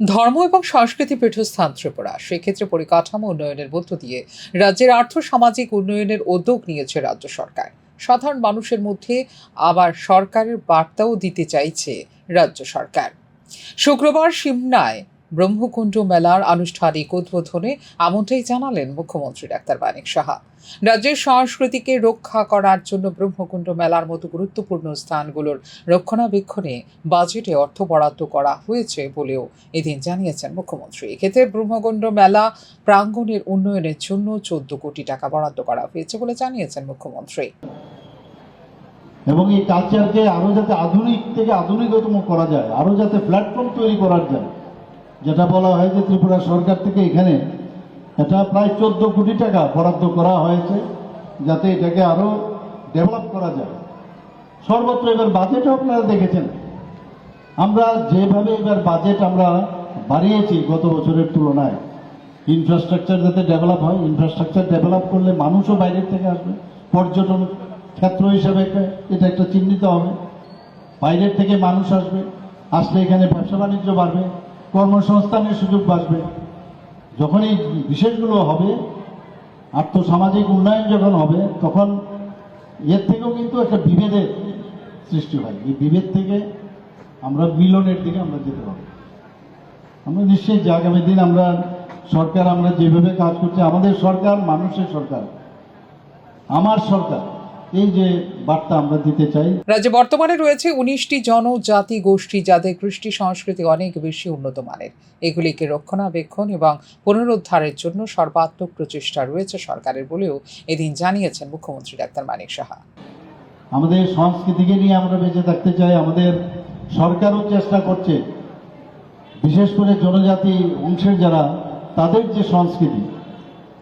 ধর্ম এবং সংস্কৃতি পীঠস্থান ত্রিপুরা। সেক্ষেত্রে পরিকাঠামো উন্নয়নের মধ্য দিয়ে রাজ্যের আর্থ সামাজিক উন্নয়নের উদ্যোগ নিয়েছে রাজ্য সরকার। সাধারণ মানুষের মধ্যে আবার সরকারের বার্তাও দিতে চাইছে রাজ্য সরকার। শুক্রবার সিমনায় ব্রহ্মকুণ্ড মেলার আনুষ্ঠানিক উদ্বোধনে এমনটাই জানালেন মুখ্যমন্ত্রী ডাক্তার মানিক সাহা। রাজ্যের সংস্কৃতিকে রক্ষা করার জন্য ব্রহ্মকুণ্ড মেলার মতো গুরুত্বপূর্ণ স্থানগুলোর রক্ষণাবেক্ষণে বাজেটে অর্থ বরাদ্দ করা হয়েছে বলেও এদিন জানিয়েছেন মুখ্যমন্ত্রী। এক্ষেত্রে ব্রহ্মকুণ্ড মেলা প্রাঙ্গণের উন্নয়নের জন্য চোদ্দ কোটি টাকা বরাদ্দ করা হয়েছে বলে জানিয়েছেন মুখ্যমন্ত্রী। এবং এই কালচারকে আরও যাতে আধুনিক থেকে আধুনিকতম করা যায়, আরও যাতে প্ল্যাটফর্ম তৈরি করার যায় যেটা বলা হয় যে ত্রিপুরা সরকার থেকে এখানে এটা প্রায় চোদ্দ কোটি টাকা বরাদ্দ করা হয়েছে, যাতে এটাকে আরও ডেভেলপ করা যায়। সর্বত্র এবার বাজেটও আপনারা দেখেছেন। আমরা যেভাবে এবার বাজেট আমরা বাড়িয়েছি গত বছরের তুলনায় ইনফ্রাস্ট্রাকচার যাতে ডেভেলপ হয় ইনফ্রাস্ট্রাকচার ডেভেলপ করলে মানুষও বাইরের থেকে আসবে, পর্যটন ক্ষেত্র হিসাবে এটা একটা চিহ্নিত হবে। বাইরের থেকে মানুষ আসবে, আসলে এখানে ব্যবসা বাণিজ্য বাড়বে কর্মসংস্থানের সুযোগ বাড়বে যখন এই বিষয়গুলো হবে, আর্থসামাজিক উন্নয়ন যখন হবে, তখন এর থেকেও কিন্তু একটা বিভেদের সৃষ্টি হয়। এই বিভেদ থেকে আমরা মিলনের দিকে আমরা যেতে পারব। আমরা নিশ্চয়ই যে আগামী দিন আমরা সরকার আমরা যেভাবে কাজ করছি, আমাদের সরকার মানুষের সরকার, আমার সরকার। এই যে বার্তা আমরা দিতে চাই রাজ্যে বর্তমানে রয়েছে উনিশটি জনজাতি গোষ্ঠী যাদের কৃষ্টি সংস্কৃতি অনেক বেশি উন্নত মানের। এগুলিকে রক্ষণাবেক্ষণ এবং পুনরুদ্ধারের জন্য সর্বাত্মক প্রচেষ্টা রয়েছে সরকারের বলেও এদিন জানিয়েছেন মুখ্যমন্ত্রী ডাক্তার মানিক সাহা। আমাদের সংস্কৃতিকে নিয়ে আমরা বেঁচে থাকতে চাই আমাদের সরকারও চেষ্টা করছে। বিশেষ করে জনজাতি অংশের যারা তাদের যে সংস্কৃতি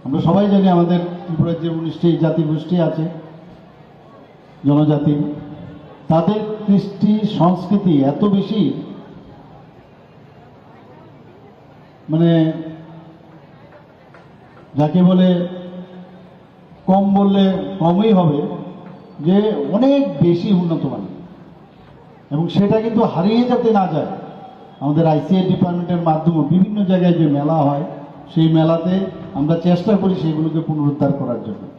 আমরা সবাই জানি আমাদের ত্রিপুরার যে উনিশটি জাতি গোষ্ঠী আছে জনজাতি, তাদের কৃষ্টি সংস্কৃতি এত বেশি মানে যাকে বলে কম বললে কমই হবে, যে অনেক বেশি উন্নত মানের। এবং সেটা কিন্তু হারিয়ে যাতে না যায়। আমাদের আইসিআই ডিপার্টমেন্টের মাধ্যমে বিভিন্ন জায়গায় যে মেলা হয়, সেই মেলাতে আমরা চেষ্টা করি সেগুলোকে পুনরুদ্ধার করার জন্য।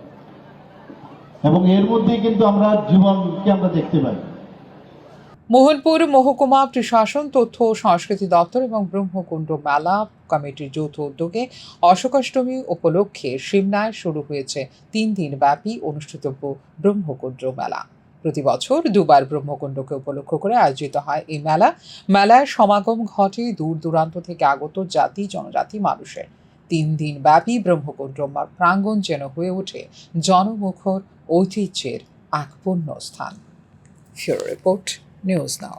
এবং এর মধ্যেই কিন্তু আমরা জীবনকে আমরা দেখতে পাই। মোহনপুর মহকুমা প্রশাসন, তথ্য সংস্কৃতি দপ্তর এবং ব্রহ্মকুণ্ড মেলা কমিটির যৌথ উদ্যোগে অশোকাষ্টমী উপলক্ষে সিমনায় শুরু হয়েছে তিন দিন ব্যাপী অনুষ্ঠিতব্য ব্রহ্মকুণ্ড মেলা। প্রতি বছর দুবার ব্রহ্মকুণ্ডকে উপলক্ষ করে আয়োজিত হয় এই মেলা। মেলায় সমাগম ঘটে দূর দূরান্ত থেকে আগত জাতি, জনজাতি, মানুষের। তিন দিন ব্যাপী ব্রহ্মকুণ্ড প্রাঙ্গণ যেন হয়ে ওঠে জনমুখর ঐতিহ্যের আকপূর্ণ স্থান। Bureau report news now.